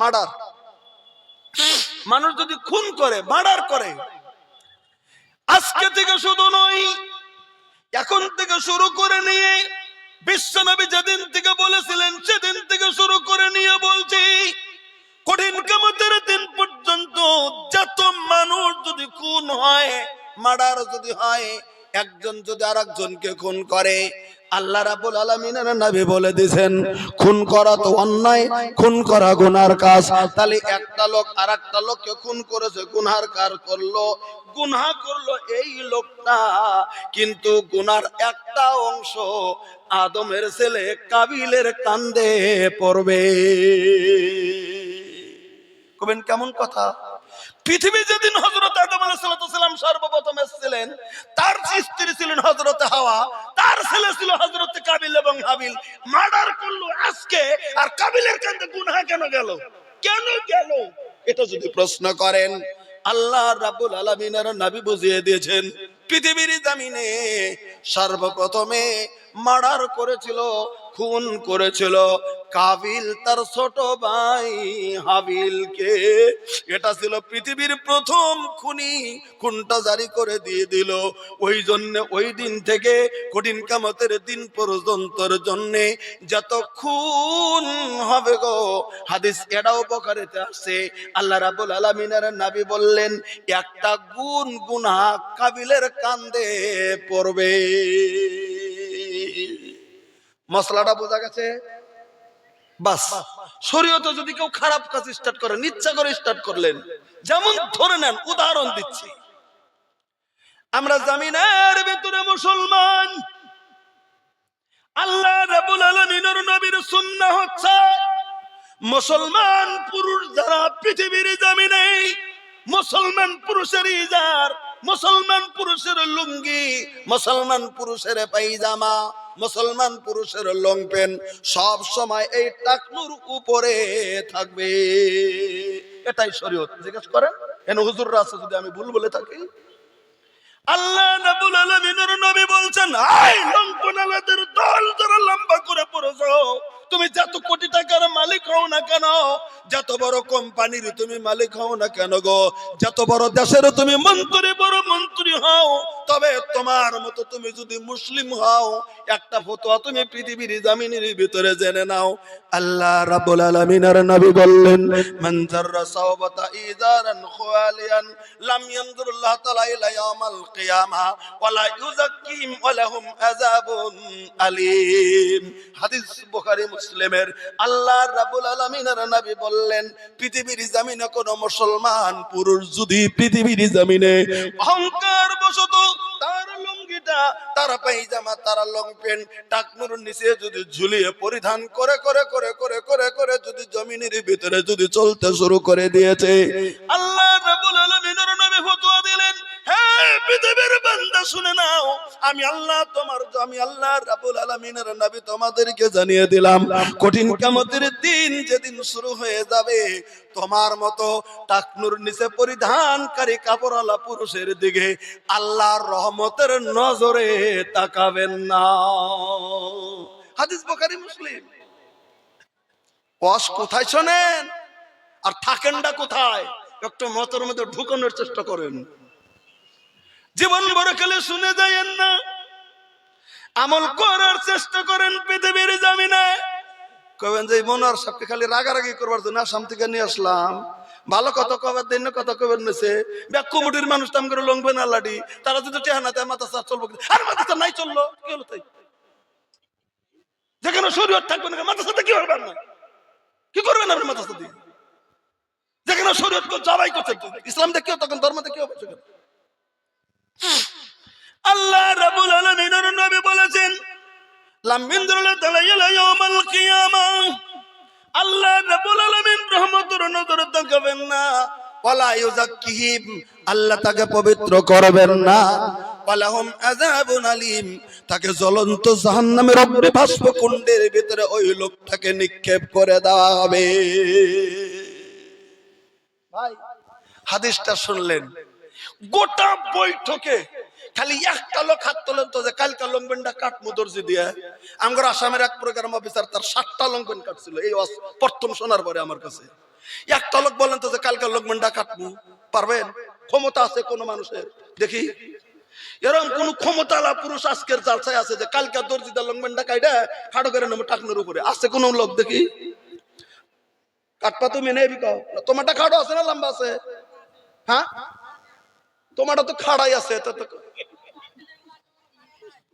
Murder. মানুষ যদি খুন করে, মার্ডার করে, আজকে থেকে শুধু নয়, এখন থেকে শুরু করে নিয়ে বিশ্বনবী যেদিন থেকে বলেছিলেন, সেদিন থেকে শুরু করে নিয়ে বলছি, কঠিন কামতের দিন পর্যন্ত যত মানুষ যদি খুন হয়, মার্ডার যদি হয় একজন যদি আর একজনকে খুন করে, আল্লাহ রাবুল আলমিনের নবী বলে দিছেন, খুন করা তো অন্যায়, খুন করা গুনার কাজ। তাহলে একটা লোক আর একটা লোককে খুন করেছে গুনহার কার করল? গুনহা করল এই লোকটা। কিন্তু গুনার একটা অংশ আদমের ছেলে কাবিলের কান্দে পড়বে। কবেন কেমন কথা? পৃথিবী যেদিন হজরত আদম আলাইসালাম সর্বপ্রথম এসেছিলেন, তার স্ত্রী ছিলেন হজরত হাওয়া, তার ছেলে ছিল হজরত কাবিল এবং হাবিল। মার্ডার করল আজকে, আর কাবিলের কান্দে গুনহা কেন গেল? কেন গেল? এটা যদি প্রশ্ন করেন, আল্লাহ রাব্বুল আলামিনের নবী বুঝিয়ে দিয়েছেন, পৃথিবীর জামিনে সর্বপ্রথমে মার্ডার করেছিল, খুন করেছিল কাবিল তার ছোট ভাই হাবিলকে। এটা ছিল পৃথিবীর প্রথম খুনি, খুনটা জারি করে দিয়ে দিল। ওই জন্য ওই দিন থেকে কঠিন কামতের দিন পর্যন্তর জন্য যত খুন হবে গো, হাদিস এটাও বকারেতে আসছে আল্লাহ রাবুল আলমিনের নাবি বললেন, একটা গুণ গুনা কাবিলের কান্দে পড়বে। মশলাটা বোঝা গেছে? বাস, শরীয়তে যদি কেউ খারাপ কাজ স্টার্ট করেন ইচ্ছা করে স্টার্ট করলেন, যেমন ধরে নেন, উদাহরণ দিচ্ছি। আমরা জামিনের ভিতরে মুসলমান। আল্লাহ রাব্বুল আলামিনের নবীর সুন্নাহ হচ্ছে, মুসলমান পুরুষ যারা পৃথিবীর জামিনে, মুসলমান পুরুষের ইজার, মুসলমান পুরুষের লুঙ্গি, মুসলমান পুরুষের পাইজামা মুসলমান পুরুষের লং পেন সব সময় এই টাকনুর উপরে থাকবে। এটাই শরীয়ত। জিজ্ঞেস করেন এন হুজুর আছে যদি আমি ভুল বলে থাকি? আল্লাহ রাব্বুল আলামিনের নবী বলছেন আই লম্পনালাদের দল যারা লম্বা করে পড়েছো, তুমি যত কোটি টাকার মালিক হও না কেন, যত বড় কোম্পানির তুমি মালিক হও না কেন গো? যত বড় দেশের তুমি মন্ত্রী, বড় মন্ত্রী হও। তবে তোমার মতো তুমি যদি মুসলিম হও, একটা ফতোয়া তুমি পৃথিবীর জামিনের ভিতরে জেনে নাও। আল্লাহ রাব্বুল আলামিনের নবী বললেন, মান জাররা সাওবাতা ইজারান খালিয়ান লাম ইয়ানজুরুল্লাহ তাআলা ইলা ইয়াউমাল কিয়ামা ওয়ালা ইউযাক্কিহিম ওয়া লাহুম আযাবুন আলীম। হাদিস বুখারী, মুসলিমের। আল্লাহ রাব্বুল আলামিনের নবী বললেন, পৃথিবীর জমিনে কোন মুসলমান পুরুষ যদি পৃথিবীর জমিনে অহংকার তার লুঙ্গিটা, তার তার লং প্যান্ট নিচে যদি ঝুলিয়ে পরিধান করে করে করে করে করে করে যদি জমিনের ভিতরে যদি চলতে শুরু করে দিয়েছে। আল্লাহ রাব্বুল আলামিনের নবী ফতোয়া দিলেন হ্যাঁ পৃথিবীর বান্দা, শুনে নাও আমি আল্লাহ তোমার, আমি আল্লাহ রাব্বুল আলামিনের নবী তোমাদেরকে জানিয়ে দিলাম, কঠিন কিয়ামতের দিন যেদিন শুরু হয়ে যাবে, তোমার মতো টাকনুর নিচে পরিধানকারী কাপড়ওয়ালা পুরুষের দিকে আল্লাহর রহমতের নজরে তাকাবেন না। হাদিস বুখারী মুসলিম। ওয়াশ কোথায় শোনেন? আর থাকেনটা কোথায়? একটু মতের মধ্যে ঢুকানোর চেষ্টা করেন। জীবন বড় খেলে শুনে যায়েন না। আমল করার চেষ্টা করেন পৃথিবীর জামিনে। কবেন যে মনার সবকে খালি রাগারাগি করবার জন্য আসাম থেকে নিয়ে আসলাম। ভালো কত কবার দিন কত কবেন নেছে। ব্যাক কমিটির মানুষ তাম করে লংবে না, লাডি। তারা যদি টেহানা দেয় মাথা সার চলবো আর মাথা নাই চলল। কি হলো তাই? যেখানে শরীর থাকবে না মাথা সাথে কি করবেন না কি করবেন আপনি মাথা সাথে যেখানে শরীর জবাই করছে, ইসলাম দেখিও তখন ধর্ম দেখিও সেখানে আল্লাহ আলামিনের নবী বলেছেন আল্লাহ রাব্বুল আলামিন রহমতের নজর না। আল্লাহ তাকে পবিত্র করবেন না। জ্বলন্ত জাহান্নামের কুণ্ডের ভিতরে ওই লোকটাকে নিক্ষেপ করে দেওয়া হবে। ভাই, হাদিসটা শুনলেন। গোটা বৈঠকে খালি একটা লোক হাত তোলেন তো যে কালকা লংবেনটা কাটমু দর্জি দিয়ে আমার আসামের এক প্রোগ্রাম অফিসার তার সাতটা লংবেন কাটছিল। এই প্রথম শোনার পরে আমার কাছে। একটা লোক বলেন তো যে কালকে লোকমানটা কাটবো। পারবেন? ক্ষমতা আছে কোন মানুষের? দেখি। এরকম কোন ক্ষমতালা পুরুষ আজকের জালসায় আছে যে কালকে দর্জিদা লোকমানটা কাইডা খাড়ো করে নেব টাকনোর উপরে। আছে কোন লোক? দেখি। কাটপা তুমি নেবি কাও? তোমারটা খাড়ো আছে না লম্বা আছে? হ্যাঁ? তোমারটা তো খাড়াই আছে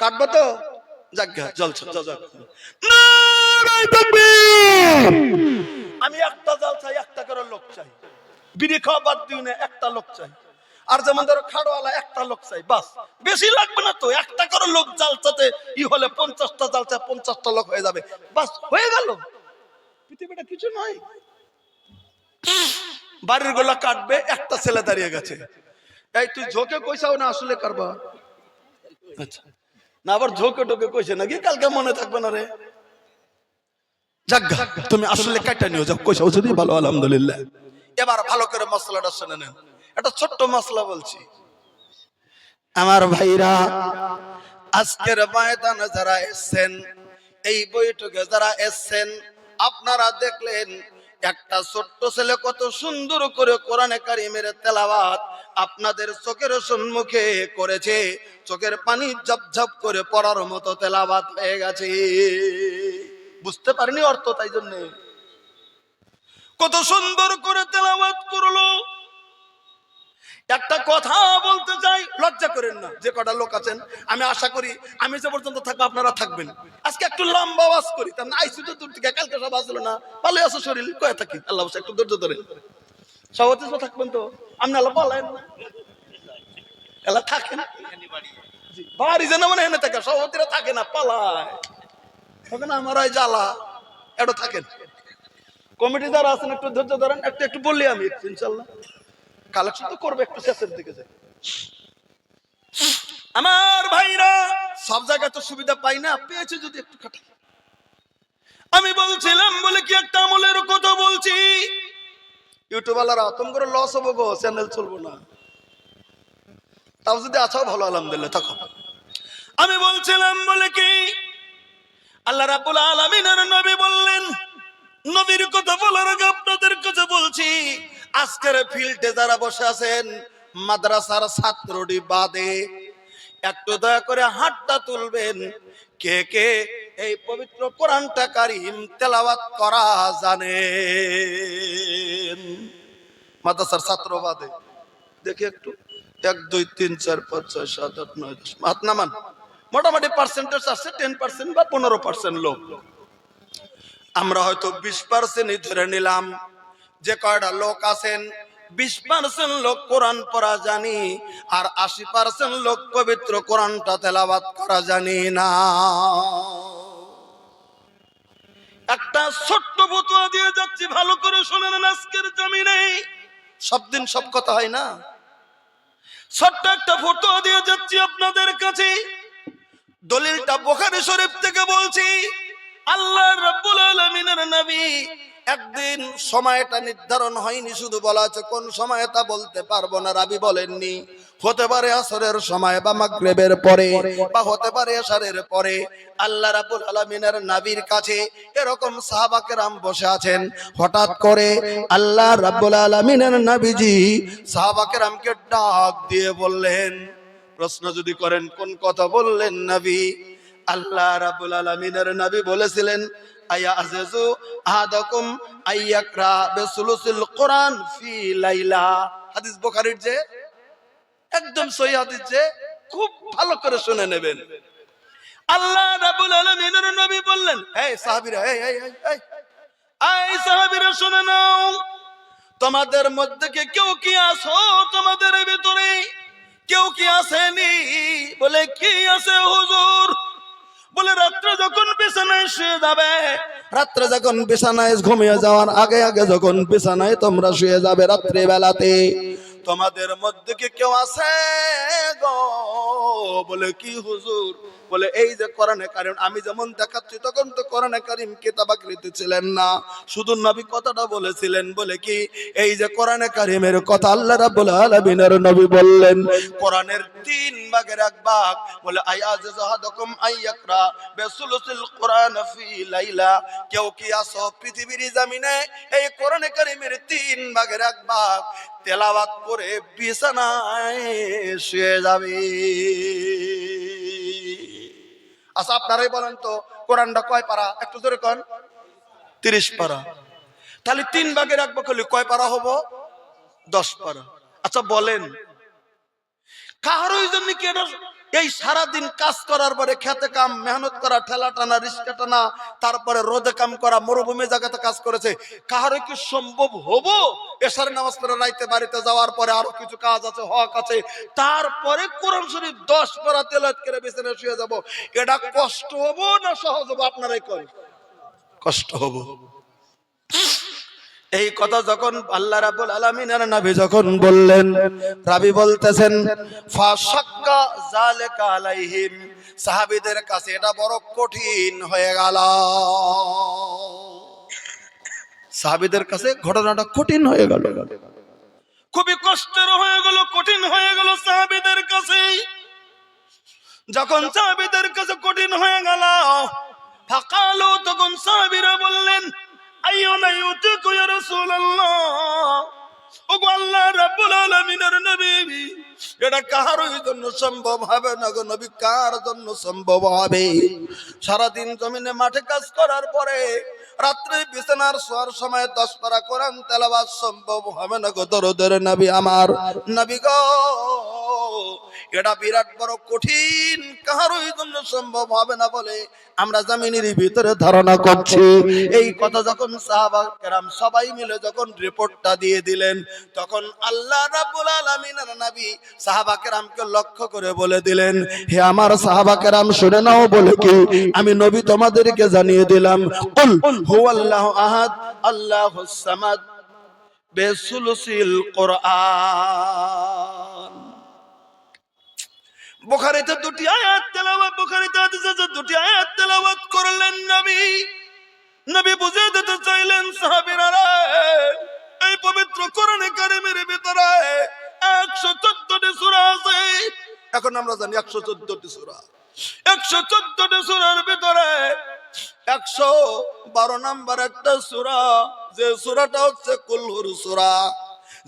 কাটবো তো! আমি একটা জাল চাই, একটা করে লোক চাই। বিড়ি খাওয়া বাদ দিই না, একটা লোক চাই। আর যেমন ধরো খাড়োয়ালা একটা লোক চাই, বাস। বেশি লাগবে না তো, একটা করে লোক জাল চাতে ই হলে পঞ্চাশটা জাল চায়, পঞ্চাশটা লোক হয়ে যাবে। বাস, হয়ে গেল। পৃথিবীটা কিছু নয়। বাড়ির গোলা কাটবে, একটা ছেলে দাঁড়িয়ে গেছে। এই, তুই ঝোঁকে কইসাও না আসলে কারবা? আচ্ছা। না, আবার ঝোঁকে টোকে কইছে নাকি? কালকে মনে থাকবে না রে। যাজ্ঞা তুমি আসলে কাটা নিও যাও কইসাও যদি, ভালো, আলহামদুলিল্লাহ। এবার ভালো করে মশলাটা শুনে নেন। একটা ছোট্ট মশলা বলছি। আমার ভাইরা, আজকের ময়দানে যারা এসছেন, এই বৈঠকে যারা এসছেন, আপনারা দেখলেন একটা ছোট্ট ছেলে কত সুন্দর করে কোরআনে কারিমের তেলাওয়াত আপনাদের চোখের সম্মুখে করেছে। চোখের পানি ঝপঝপ করে পড়ার মতো তেলাওয়াত হয়ে গেছে। বুঝতে পারিনি অর্থ তাই জন্য। কত সুন্দর করে তেলাওয়াত করল। একটা কথা বলতে চাই লজ্জা করেন না। যে কটা লোক আছেন আমি আশা করি আমি যে পর্যন্ত থাকব আপনারা থাকবেন। আজকে একটু লম্বা আওয়াজ করি তার আইসি তো দূর থেকে কালকে সব আসলো না। ভালো আছো শরীর কয়ে থাকি? আল্লাহ একটু ধৈর্য ধরে সভাপতি থাকবেন তো? আপনি আল্লাহ না। এলা থাকেন। জি, বাড়ি যেন মানে এনে থাকে সভাপতিরা থাকে না পালায়। থাকে না আমার ওই জ্বালা। এটা থাকেন। কমিটি যারা আছেন একটু ধৈর্য ধরেন একটু একটু বললি আমি ইনশাল্লাহ। কালেকশন তো করবে একটু শেষের দিকে যায় আমার ভাইরা সব জায়গায় তো সুবিধা পাই না পেয়েছে যদি একটু খাটা আমি বলছিলাম বলে কি একটা আমলের কথা বলছি? ইউটিউবালারা অতম করে লস হব গো চ্যানেল চলবো না। তাও যদি আছো ভালো আলহামদুলিল্লাহ থাকো। আমি বলছিলাম বলে কি? আল্লাহ রাব্বুল আলামিনের নবী বললেন নবীর কথা বলার আগে আপনাদের কাছে বলছি আজকের ফিল্ডে যারা বসে আছেন, মাদ্রাসার ছাত্রটি বাদে, একটু দয়া করে হাতটা তুলবেন। কে কে এই পবিত্র কোরআনটা কারিম তেলাওয়াত করা জানে মাদ্রাসার ছাত্র বাদে, দেখি একটু। এক, দুই, তিন, চার, পাঁচ, ছয়, সাত, আট, নয়, দশ। হাত নামান। মোটামুটি পার্সেন্টেজ আছে টেন পার্সেন্ট বা পনেরো পার্সেন্ট লোক। আমরা হয়তো বিশ পার্সেন্টই ধরে নিলাম। যে কয়টা লোক আছেন? বিশ পার্সেন্ট লোক কোরআন পড়া জানি, আর আশি পার্সেন্ট লোক পবিত্র কোরআনটা তেলাবাত করা জানি না। একটা ছোট্ট ফতুয়া দিয়ে যাচ্ছি, ভালো করে শোনেন আজকের জমিনে। সব দিন সব কথা হয় না? ছোট্ট একটা ফটো দিয়ে যাচ্ছি আপনাদের কাছে। দলিলটা বোখারি শরীফ থেকে বলছি, আল্লাহ রাব্বুল আলামিনের নবী একদিন সময়টা নির্ধারণ হয়নি, শুধু বলা আছে কোন সময় তা বলতে পারব না, রাবি বলেননি। হতে পারে আসরের সময় বা মাগরিবের পরে, বা হতে পারে এশারের পরে, আল্লাহ রাব্বুল আলামিনের নবীর কাছে এরকম সাহাবাকে রাম বসে আছেন। হঠাৎ করে আল্লাহ রাব্বুল আলামিনের নবীজি সাহাবাকে রামকে ডাক দিয়ে বললেন, প্রশ্ন যদি করেন, কোন কথা বললেন নবী? আল্লাহ রাব্বুল আলামিনের নবী বলেছিলেন আযাজু আহাদাকুম আইয়াকরা বিসুলুসিল কোরআন ফি লাইলা। হাদিস বুখারীর যে, একদম সহি হাদিস যে, খুব ভালো করে শুনে নেবেন। আল্লাহ রাব্বুল আলামিনের নবী বললেন, এই সাহাবীরা, এই এই এই এই সাহাবীরা শুনে নাও। তোমাদের মধ্যে কেউ কি আসো তোমাদের ভিতরে? কেউ কি আসেনি? বলে, কি আছে হুজুর? বলে, রাত্রে যখন বিছানায় শুয়ে যাবে, রাত্রে যখন বিছানায় ঘুমিয়ে যাওয়ার আগে আগে যখন বিছানায় তোমরা শুয়ে যাবে রাত্রে বেলাতে তোমাদের মধ্যে কি কেউ আছে গো? বলে, কি হুজুর? বলে, এই যে কোরআনে কারিম, আমি যেমন দেখাচ্ছি, তখন তো কোরআনে কারিম কিতাবাকৃতি ছিলেন না। শুধু নবী কথাটা বলেছিলেন বলে কি, এই যে কোরআনে কারিমের কথা আল্লাহ রাব্বুল আলামিনের নবী বললেন। কোরআনের তিন ভাগের এক ভাগ বলে আয়াজ জাহাদকুম আইয়াকরা বিসুলুসিল কোরআন ফি লাইলা। কেউ কি আসো পৃথিবীর জমিনে? এই কোরআনে কারিমের তিন ভাগের এক ভাগ। তেলাওয়াত করে বিছানায় শুয়ে যাবে। আচ্ছা আপনারাই বলেন তো, কোরআনটা কয় পারা? একটু জোরে কন। তিরিশ পারা। তাহলে তিন ভাগে রাখব খালি, কয় পারা হব? দশ পারা। আচ্ছা বলেন। কাহারই জন্য কি এটা এই সারাদিন কাজ করার পরে খেতে কাম, মেহনত করা, ঠেলা টানা, রিস্কা টানা, তারপরে রোদে কাম করা, মরুভূমি জায়গাতে কাজ করেছে। কারও কি সম্ভব হব? এসার নামাজ পড়ে রাইতে বাড়িতে যাওয়ার পরে আরও কিছু কাজ আছে, হক আছে। তারপরে কোরআন শরীফ দশ পড়া তেলাত করে বিছানায় শুয়ে যাব। এটা কষ্ট হব না সহজ হব? আপনারাই কয় কষ্ট হব। এই কথা যখন আল্লাহ রাব্বুল আলামিনের নবী যখন বললেন, রাবি বলতেছেন আলাইহিম সাহাবীদের কাছে এটা বড় কঠিন হয়ে গেল। সাহাবিদের কাছে ঘটনাটা কঠিন হয়ে গেল। খুবই কষ্টের হয়ে গেল, কঠিন হয়ে গেল সাহাবীদের কাছে। যখন সাহাবিদের কাছে কঠিন হয়ে গেল, ফাঁকালো, তখন সাহাবিরা বললেন এটা সম্ভব হবে নবী, কার জন্য সম্ভব হবে? সারাদিন জমিনে মাঠে কাজ করার পরে রাত্রে বিছানার শোয়ার সময় দশ পারা কোরআন সম্ভব হবে না গো দরদের নবী আমার। নবী গো। এটা বিরাট বড় কঠিন কারোর জন্য সম্ভব হবে না বলে আমরা জামিনের ভিতরে ধারণা করছি। এই কথা যখন সাহাবা সবাই মিলে যখন রিপোর্টটা দিয়ে দিলেন, তখন আল্লাহ রাব্বুল আলামিনের নবী সাহাবা লক্ষ্য করে বলে দিলেন, হে আমার সাহাবা কেরাম, শুনে নাও বলে কি, আমি নবী তোমাদেরকে জানিয়ে দিলাম, কুল হুয়াল্লাহু আহাদ আল্লাহুস সামাদ বেসুলুসিল কোরআন। বুখারীতে দুটি আয়াত তেলাওয়াত, বুখারীতে হাদিসে আছে দুটি আয়াত তেলাওয়াত করলেন নবী নবী বুঝে দিতে চাইলেন, সাহাবীরা এই পবিত্র কোরআনে কারিমের ভিতরে একশো চোদ্দটি সূরা আছে। এখন আমরা জানি একশো চোদ্দটি সূরা। একশো চোদ্দটি সূরার ভিতরে একশো বারো নাম্বার একটা সূরা, যে সূরাটা হচ্ছে কুলহুর সূরা।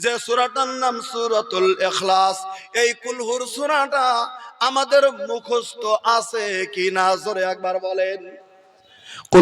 যে সূরাটার নাম সূরাতুল ইখলাস। এই কুলহুর সূরাটা আমাদের মুখস্থ আছে কি না জোরে একবার বলেন।